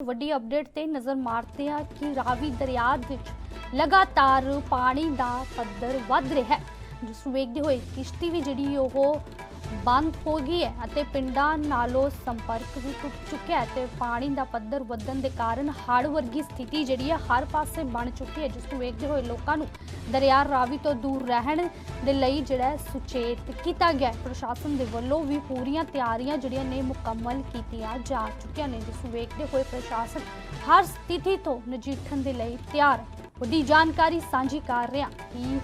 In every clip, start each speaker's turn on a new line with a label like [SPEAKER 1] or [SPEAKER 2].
[SPEAKER 1] ਵੱਡੀ ਅਪਡੇਟ ਤੇ ਨਜ਼ਰ ਮਾਰਦੇ ਹਾਂ ਕਿ ਰਾਵੀ ਦਰਿਆ ਵਿੱਚ ਲਗਾਤਾਰ ਪਾਣੀ ਦਾ ਪੱਧਰ ਵੱਧ ਰਿਹਾ ਹੈ। ਜਿਸ ਨੂੰ ਵੇਖਦੇ ਹੋਏ ਕਿਸ਼ਤੀ ਵੀ ਜਿਹੜੀ ਉਹ ਬੰਦ ਹੋ ਗਈ ਹੈ ਅਤੇ ਪਿੰਡਾਂ ਨਾਲੋਂ ਸੰਪਰਕ ਵੀ ਟੁੱਟ ਚੁੱਕਿਆ ਹੈ ਤੇ ਪਾਣੀ ਦਾ ਪੱਧਰ ਵਧਣ ਦੇ ਕਾਰਨ ਹੜ੍ਹ ਵਰਗੀ ਸਥਿਤੀ ਜਿਹੜੀ ਹੈ ਹਰ ਪਾਸੇ ਬਣ ਚੁੱਕੀ ਹੈ, ਜਿਸ ਨੂੰ ਵੇਖਦੇ ਹੋਏ ਲੋਕਾਂ ਨੂੰ ਦਰਿਆ ਰਾਵੀ ਤੋਂ ਦੂਰ ਰਹਿਣ ਦੇ ਲਈ ਜਿਹੜਾ ਸੁਚੇਤ ਕੀਤਾ ਗਿਆ ਪ੍ਰਸ਼ਾਸਨ ਦੇ ਵੱਲੋਂ ਵੀ ਪੂਰੀਆਂ ਤਿਆਰੀਆਂ ਜਿਹੜੀਆਂ ਨੇ ਮੁਕੰਮਲ ਕੀਤੀਆਂ ਜਾ ਚੁੱਕੀਆਂ ਨੇ, ਜਿਸ ਨੂੰ ਵੇਖਦੇ ਹੋਏ ਪ੍ਰਸ਼ਾਸਨ ਹਰ ਸਥਿਤੀ ਤੋਂ ਨਜਿੱਠਣ ਦੇ ਲਈ ਤਿਆਰ ਹੈ। ਵੱਡੀ ਜਾਣਕਾਰੀ ਸਾਂਝੀ ਕਰ ਰਿਹਾ ਕਿ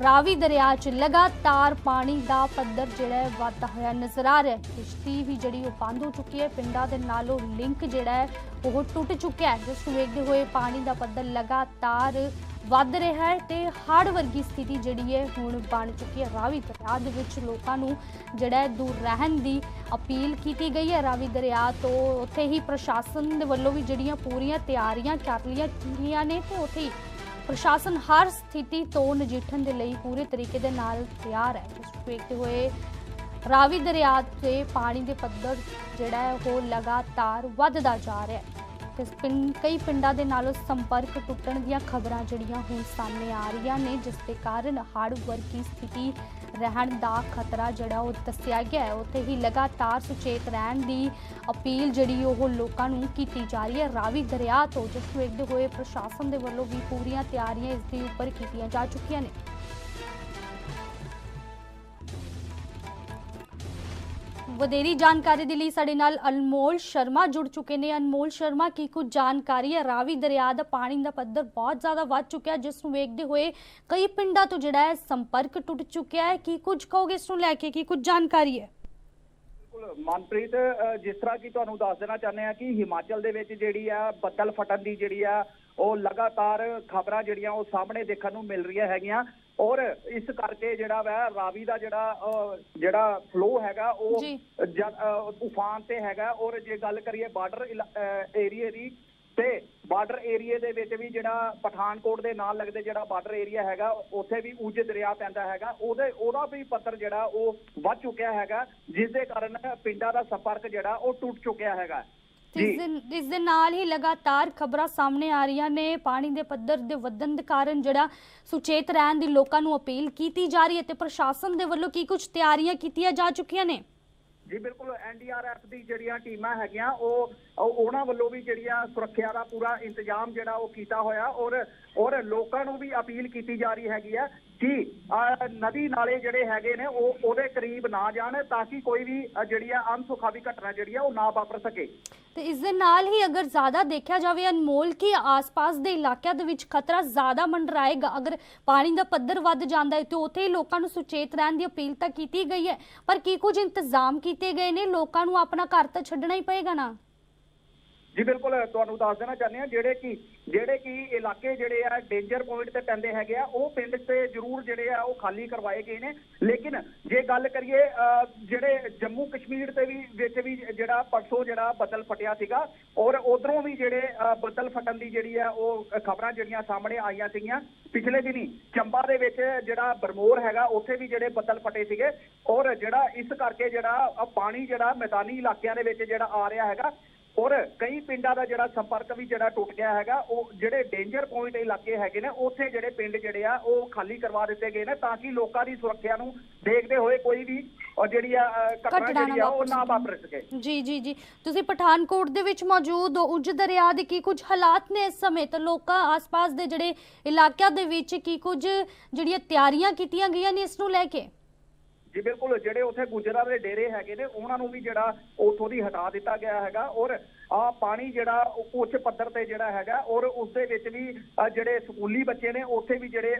[SPEAKER 1] ਰਾਵੀ ਦਰਿਆ 'ਚ ਲਗਾਤਾਰ ਪਾਣੀ ਦਾ ਪੱਧਰ ਜਿਹੜਾ ਹੈ ਵਧਦਾ ਹੋਇਆ ਨਜ਼ਰ ਆ ਰਿਹਾ ਹੈ। ਕਿਸ਼ਤੀ ਵੀ ਜਿਹੜੀ ਉਹ ਬੰਦ ਹੋ ਚੁੱਕੀ ਹੈ। ਪਿੰਡਾਂ ਦੇ ਨਾਲੋਂ ਲਿੰਕ ਜਿਹੜਾ ਹੈ ਉਹ ਟੁੱਟ ਚੁੱਕਿਆ ਹੈ। ਜਿਸ ਨੂੰ ਵੇਖਦੇ ਹੋਏ ਪਾਣੀ ਦਾ ਪੱਧਰ ਲਗਾਤਾਰ ਵੱਧ ਰਿਹਾ ਹੈ ਤੇ ਹੜ੍ਹ ਵਰਗੀ ਸਥਿਤੀ ਜਿਹੜੀ ਹੈ ਹੁਣ ਬਣ ਚੁੱਕੀ ਹੈ। ਰਾਵੀ ਦਰਿਆ ਦੇ ਵਿੱਚ ਲੋਕਾਂ ਨੂੰ ਜਿਹੜਾ ਹੈ ਦੂਰ ਰਹਿਣ ਦੀ ਅਪੀਲ ਕੀਤੀ ਗਈ ਹੈ। ਰਾਵੀ ਦਰਿਆ ਤੋਂ ਉੱਥੇ ਹੀ ਪ੍ਰਸ਼ਾਸਨ ਦੇ ਵੱਲੋਂ ਵੀ ਜਿਹੜੀਆਂ ਪੂਰੀਆਂ ਤਿਆਰੀਆਂ ਕਰ ਲਈਆਂ ਗਈਆਂ ਨੇ ਤੇ ਉੱਥੇ ਹੀ ਪ੍ਰਸ਼ਾਸਨ ਹਰ ਸਥਿਤੀ ਤੋਂ ਨਜਿੱਠਣ ਦੇ ਲਈ ਪੂਰੇ ਤਰੀਕੇ ਦੇ ਨਾਲ ਤਿਆਰ ਹੈ। ਜਿਸ ਨੂੰ ਵੇਖਦੇ ਹੋਏ ਰਾਵੀ ਦਰਿਆ ਤੇ ਪਾਣੀ ਦੇ ਪੱਧਰ ਜਿਹੜਾ ਹੈ ਉਹ ਲਗਾਤਾਰ ਵੱਧਦਾ ਜਾ ਰਿਹਾ ਹੈ। ਤੇ ਪਿੰਡ, ਕਈ ਪਿੰਡਾਂ ਦੇ ਨਾਲੋਂ ਸੰਪਰਕ ਟੁੱਟਣ ਦੀਆਂ ਖਬਰਾਂ ਜਿਹੜੀਆਂ ਹੁਣ ਸਾਹਮਣੇ ਆ ਰਹੀਆਂ ਨੇ, ਜਿਸ ਦੇ ਕਾਰਨ ਹੜ੍ਹ ਵਰਗੀ ਸਥਿਤੀ ਰਹਿਣ ਦਾ ਖਤਰਾ ਜਿਹੜਾ ਉਹ ਦੱਸਿਆ ਗਿਆ ਹੈ। ਉੱਥੇ ਹੀ ਲਗਾਤਾਰ ਸੁਚੇਤ ਰਹਿਣ ਦੀ ਅਪੀਲ ਜਿਹੜੀ ਉਹ ਲੋਕਾਂ ਨੂੰ ਕੀਤੀ ਜਾ ਰਹੀ ਹੈ। ਰਾਵੀ ਦਰਿਆ ਤੋਂ ਜਿਸ ਨੂੰ ਵੇਖਦੇ ਹੋਏ ਪ੍ਰਸ਼ਾਸਨ ਦੇ ਵੱਲੋਂ ਵੀ ਪੂਰੀਆਂ ਤਿਆਰੀਆਂ ਇਸ ਦੇ ਉੱਪਰ ਕੀਤੀਆਂ ਜਾ ਚੁੱਕੀਆਂ ਨੇ। ਵਧੇਰੀ ਜਾਣਕਾਰੀ ਦੇ ਲਈ ਸਾਡੇ ਨਾਲ ਅਨਮੋਲ ਸ਼ਰਮਾ ਜੁੜ ਚੁੱਕੇ ਨੇ। ਅਨਮੋਲ ਸ਼ਰਮਾ, ਕੀ ਕੁਝ ਜਾਣਕਾਰੀ ਹੈ? ਰਾਵੀ ਦਰਿਆ ਦਾ ਪਾਣੀ ਦਾ ਪੱਧਰ ਬਹੁਤ ਜ਼ਿਆਦਾ ਵੱਧ ਚੁੱਕਿਆ, ਜਿਸ ਨੂੰ ਵੇਖਦੇ ਹੋਏ ਕਈ ਪਿੰਡਾਂ ਤੋਂ ਜਿਹੜਾ ਹੈ ਸੰਪਰਕ ਟੁੱਟ ਚੁੱਕਿਆ ਹੈ। ਕੀ ਕੁਝ ਕਹੋਗੇ ਇਸ ਨੂੰ ਲੈ ਕੇ? ਕੀ ਕੁਝ ਜਾਣਕਾਰੀ ਹੈ?
[SPEAKER 2] ਬਿਲਕੁਲ, ਮਨਪ੍ਰੀਤ ਜਿਸ ਤਰ੍ਹਾਂ ਕਿ ਤੁਹਾਨੂੰ ਦੱਸ ਦੇਣਾ ਚਾਹੁੰਦੇ ਆ ਕਿ ਹਿਮਾਚਲ ਦੇ ਵਿੱਚ ਜਿਹੜੀ ਆ ਬੱਦਲ ਫਟਣ ਦੀ ਜਿਹੜੀ ਆ, ਉਹ ਲਗਾਤਾਰ ਖਬਰਾਂ ਜਿਹੜੀਆਂ ਉਹ ਸਾਹਮਣੇ ਦੇਖਣ ਨੂੰ ਮਿਲ ਰਹੀਆਂ ਹੈਗੀਆਂ। ਔਰ ਇਸ ਕਰਕੇ ਜਿਹੜਾ ਵਾ ਰਾਵੀ ਦਾ ਜਿਹੜਾ ਜਿਹੜਾ ਫਲੋ ਹੈਗਾ ਉਹ ਤੂਫਾਨ ਤੇ ਹੈਗਾ ਔਰ ਜੇ ਗੱਲ ਕਰੀਏ ਬਾਰਡਰ ਏਰੀਏ ਦੀ ਤੇ ਬਾਰਡਰ ਏਰੀਏ ਦੇ ਵਿੱਚ ਵੀ ਜਿਹੜਾ ਪਠਾਨਕੋਟ ਦੇ ਨਾਲ ਲੱਗਦੇ ਜਿਹੜਾ ਬਾਰਡਰ ਏਰੀਆ ਹੈਗਾ ਉੱਥੇ ਵੀ ਉੱਜ ਦਰਿਆ ਪੈਂਦਾ ਹੈਗਾ ਉਹਦੇ ਉਹਦਾ ਵੀ ਪੱਧਰ ਜਿਹੜਾ ਉਹ ਵੱਧ ਚੁੱਕਿਆ ਹੈਗਾ ਜਿਸ ਦੇ ਕਾਰਨ ਪਿੰਡਾਂ ਦਾ ਸੰਪਰਕ ਜਿਹੜਾ ਉਹ ਟੁੱਟ ਚੁੱਕਿਆ ਹੈਗਾ।
[SPEAKER 1] ਇਸ ਦੇ ਇਸ ਦੇ ਨਾਲ ਹੀ ਲਗਾਤਾਰ ਖਬਰਾਂ ਸਾਹਮਣੇ ਆ ਰਹੀਆਂ ਨੇ। ਪਾਣੀ ਦੇ ਪੱਧਰ ਦੇ ਵਧਣ ਦੇ ਕਾਰਨ ਜਿਹੜਾ ਸੁਚੇਤ ਰਹਿਣ ਦੀ ਲੋਕਾਂ ਨੂੰ ਅਪੀਲ ਕੀਤੀ ਜਾ ਰਹੀ ਹੈ ਤੇ ਪ੍ਰਸ਼ਾਸਨ ਦੇ ਵੱਲੋਂ ਕੀ ਕੁਝ ਤਿਆਰੀਆਂ ਕੀਤੀਆਂ ਜਾ ਚੁੱਕੀਆਂ ਨੇ?
[SPEAKER 2] ਜੀ ਬਿਲਕੁਲ। ਐਨਡੀਆਰਐਫ ਦੀ ਜਿਹੜੀਆਂ ਟੀਮਾਂ ਹੈਗੀਆਂ ਉਹ ਉਹ- ਉਹਨਾਂ ਵੱਲੋਂ ਵੀ ਜਿਹੜੀਆਂ ਸੁਰੱਖਿਆ ਦਾ ਪੂਰਾ ਇੰਤਜ਼ਾਮ ਜਿਹੜਾ ਉਹ ਕੀਤਾ ਹੋਇਆ ਔਰ ਔਰ ਲੋਕਾਂ ਨੂੰ ਵੀ ਅਪੀਲ ਕੀਤੀ ਜਾ ਰਹੀ ਹੈਗੀ ਆ ਕਿ ਨਦੀ ਨਾਲੇ ਜਿਹੜੇ ਹੈਗੇ ਨੇ ਉਹ ਉਹਦੇ ਕਰੀਬ ਨਾ ਜਾਣ ਤਾਂ ਕਿ ਕੋਈ ਵੀ ਜਿਹੜੀ ਆ ਅਨਸੁਖਾਵੀ ਘਟਨਾ ਜਿਹੜੀ ਆ ਉਹ ਨਾ ਵਾਪਰ ਸਕੇ।
[SPEAKER 1] ਤੇ ਇਸ ਦੇ ਨਾਲ ਹੀ ਅਗਰ ਜ਼ਿਆਦਾ ਦੇਖਿਆ ਜਾਵੇ ਅਨਮੋਲ ਕਿ ਆਸ-ਪਾਸ ਦੇ ਇਲਾਕਿਆਂ ਦੇ ਵਿੱਚ ਖਤਰਾ ਜ਼ਿਆਦਾ ਮੰਡਰਾਏਗਾ। ਅਗਰ ਪਾਣੀ ਦਾ ਪੱਧਰ ਵੱਧ ਜਾਂਦਾ ਹੈ ਤੇ ਉੱਥੇ ਹੀ ਲੋਕਾਂ ਨੂੰ ਸੁਚੇਤ ਰਹਿਣ ਦੀ ਅਪੀਲ ਤਾਂ ਕੀਤੀ ਗਈ ਹੈ। ਪਰ ਕੀ ਕੁਝ ਇੰਤਜ਼ਾਮ ਕੀਤੇ ਗਏ ਨੇ? ਲੋਕਾਂ ਨੂੰ ਆਪਣਾ ਘਰ ਤਾਂ ਛੱਡਣਾ ਹੀ ਪਏਗਾ ਨਾ।
[SPEAKER 2] ਜੀ ਬਿਲਕੁਲ ਤੁਹਾਨੂੰ ਦੱਸ ਦੇਣਾ ਚਾਹੁੰਦੇ ਆ ਜਿਹੜੇ ਕਿ ਜਿਹੜੇ ਕਿ ਇਲਾਕੇ ਜਿਹੜੇ ਆ ਡੇਂਜਰ ਪੁਆਇੰਟ ਤੇ ਪੈਂਦੇ ਹੈਗੇ ਆ ਉਹ ਪਿੰਡ ਤੇ ਜ਼ਰੂਰ ਜਿਹੜੇ ਆ ਉਹ ਖਾਲੀ ਕਰਵਾਏ ਗਏ ਨੇ। ਲੇਕਿਨ ਜੇ ਗੱਲ ਕਰੀਏ ਅਹ, ਜਿਹੜੇ ਜੰਮੂ ਕਸ਼ਮੀਰ ਤੇ ਵੀ ਵਿੱਚ ਵੀ ਜਿਹੜਾ ਪਰਸੋਂ ਜਿਹੜਾ ਬੱਦਲ ਫਟਿਆ ਸੀਗਾ ਔਰ ਉਧਰੋਂ ਵੀ ਜਿਹੜੇ ਅਹ, ਬੱਦਲ ਫਟਣ ਦੀ ਜਿਹੜੀ ਆ ਉਹ ਖਬਰਾਂ ਜਿਹੜੀਆਂ ਸਾਹਮਣੇ ਆਈਆਂ ਸੀਗੀਆਂ ਪਿਛਲੇ ਦਿਨੀ ਚੰਬਾ ਦੇ ਵਿੱਚ ਜਿਹੜਾ ਬਰਮੋਰ ਹੈਗਾ ਉੱਥੇ ਵੀ ਜਿਹੜੇ ਬੱਦਲ ਫਟੇ ਸੀਗੇ ਔਰ ਜਿਹੜਾ ਇਸ ਕਰਕੇ ਜਿਹੜਾ ਪਾਣੀ ਜਿਹੜਾ ਮੈਦਾਨੀ ਇਲਾਕਿਆਂ ਦੇ ਵਿੱਚ ਜਿਹੜਾ ਆ ਰਿਹਾ ਹੈਗਾ ਔਰ ਕਈ ਪਿੰਡਾਂ ਦਾ ਜਿਹੜਾ ਸੰਪਰਕ ਵੀ ਜਿਹੜਾ ਟੁੱਟ ਗਿਆ ਹੈਗਾ ਉਹ ਜਿਹੜੇ ਡੇਂਜਰ ਪੁਆਇੰਟ ਇਲਾਕੇ ਹੈਗੇ ਨੇ ਉੱਥੇ ਜਿਹੜੇ ਪਿੰਡ ਜਿਹੜੇ ਆ ਉਹ ਖਾਲੀ ਕਰਵਾ ਦਿੱਤੇ ਗਏ ਨੇ ਤਾਂ ਕਿ ਲੋਕਾਂ ਦੀ ਸੁਰੱਖਿਆ ਨੂੰ ਦੇਖਦੇ ਹੋਏ ਕੋਈ ਵੀ ਅਹ, ਜਿਹੜੀ ਆ ਘਟਨਾ ਜਿਹੜੀ ਆ ਉਹ ਨਾ
[SPEAKER 1] ਵਾਪਰ
[SPEAKER 2] ਵਾਪਰ ਸਕੇ।
[SPEAKER 1] ਜੀ ਜੀ ਜੀ। ਤੁਸੀਂ ਪਠਾਨਕੋਟ ਦੇ ਵਿੱਚ ਮੌਜੂਦ ਹੋ ਉੱਜ ਦਰਿਆ ਦੇ ਕੀ ਕੁਝ ਹਾਲਾਤ ਨੇ ਇਸ ਸਮੇਂ? ਤੇ ਲੋਕਾਂ ਆਸ-ਪਾਸ ਦੇ ਜਿਹੜੇ ਇਲਾਕਿਆਂ ਦੇ ਵਿੱਚ ਕੀ ਕੁਝ ਜਿਹੜੀਆਂ ਤਿਆਰੀਆਂ ਕੀਤੀਆਂ ਗਈਆਂ ਨੇ ਇਸ ਨੂੰ ਲੈ ਕੇ?
[SPEAKER 2] ਜੀ, ਬਿਲਕੁਲ। ਜਿਹੜੇ ਉੱਥੇ ਗੁਜਰਾਂ ਦੇ ਡੇਰੇ ਹੈਗੇ ਨੇ, ਉਹਨਾਂ ਨੂੰ ਵੀ ਜਿਹੜਾ ਉੱਥੋਂ ਦੀ ਹਟਾ ਦਿੱਤਾ ਗਿਆ ਹੈਗਾ ਔਰ ਆ ਪਾਣੀ ਜਿਹੜਾ ਉੱਚ ਪੱਧਰ ਤੇ ਜਿਹੜਾ ਹੈਗਾ ਔਰ ਉਸ ਦੇ ਵਿੱਚ ਵੀ ਜਿਹੜੇ ਸਕੂਲੀ ਬੱਚੇ ਨੇ ਉੱਥੇ ਵੀ ਜਿਹੜੇ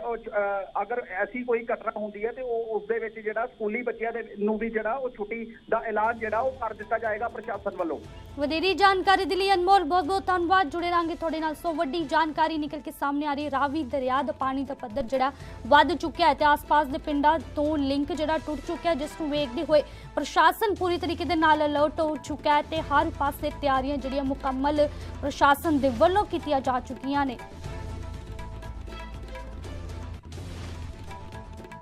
[SPEAKER 2] ਅਗਰ ਐਸੀ ਕੋਈ ਘਟਨਾ ਹੁੰਦੀ ਹੈ ਤੇ ਉਹ ਉਸ ਦੇ ਵਿੱਚ ਜਿਹੜਾ ਸਕੂਲੀ ਬੱਚਿਆਂ ਦੇ ਨੂੰ ਵੀ ਜਿਹੜਾ ਉਹ ਛੁੱਟੀ ਦਾ ਐਲਾਨ ਜਿਹੜਾ ਉਹ ਕਰ ਦਿੱਤਾ ਜਾਏਗਾ ਪ੍ਰਸ਼ਾਸਨ ਵੱਲੋਂ।
[SPEAKER 1] ਵਧੇਰੀ ਜਾਣਕਾਰੀ ਦੇ ਲਈ ਅਨਮੋਲ ਬਹੁਤ ਬਹੁਤ ਧੰਨਵਾਦ। ਜੁੜੇ ਰਾਂਗੇ ਤੁਹਾਡੇ ਨਾਲ ਸੋ ਵੱਡੀ ਜਾਣਕਾਰੀ ਨਿਕਲ ਕੇ ਸਾਹਮਣੇ ਆ ਰਹੀ ਹੈ। ਰਾਵੀ ਦਰਿਆ ਦਾ ਪਾਣੀ ਦਾ ਪੱਧਰ ਜਿਹੜਾ ਵੱਧ ਚੁੱਕਿਆ ਹੈ ਤੇ ਆਸ-ਪਾਸ ਦੇ ਪਿੰਡਾਂ ਤੋਂ ਲਿੰਕ ਜਿਹੜਾ ਟੁੱਟ ਚੁੱਕਿਆ ਹੈ, ਜਿਸ ਨੂੰ ਵੇਖਦੇ ਹੋਏ ਪ੍ਰਸ਼ਾਸਨ ਪੂਰੀ ਤਰੀਕੇ ਦੇ ਨਾਲ ਅਲਰਟ ਹੋ ਚੁੱਕਾ ਹੈ ਤੇ ਹਰ ਪਾਸੇ ਤਿਆਰੀਆਂ ਜਿਹੜੀਆਂ ਮੁਕੰਮਲ ਪ੍ਰਸ਼ਾਸਨ ਦੇ ਵੱਲੋਂ ਕੀਤੀਆਂ ਜਾ ਚੁੱਕੀਆਂ ਨੇ।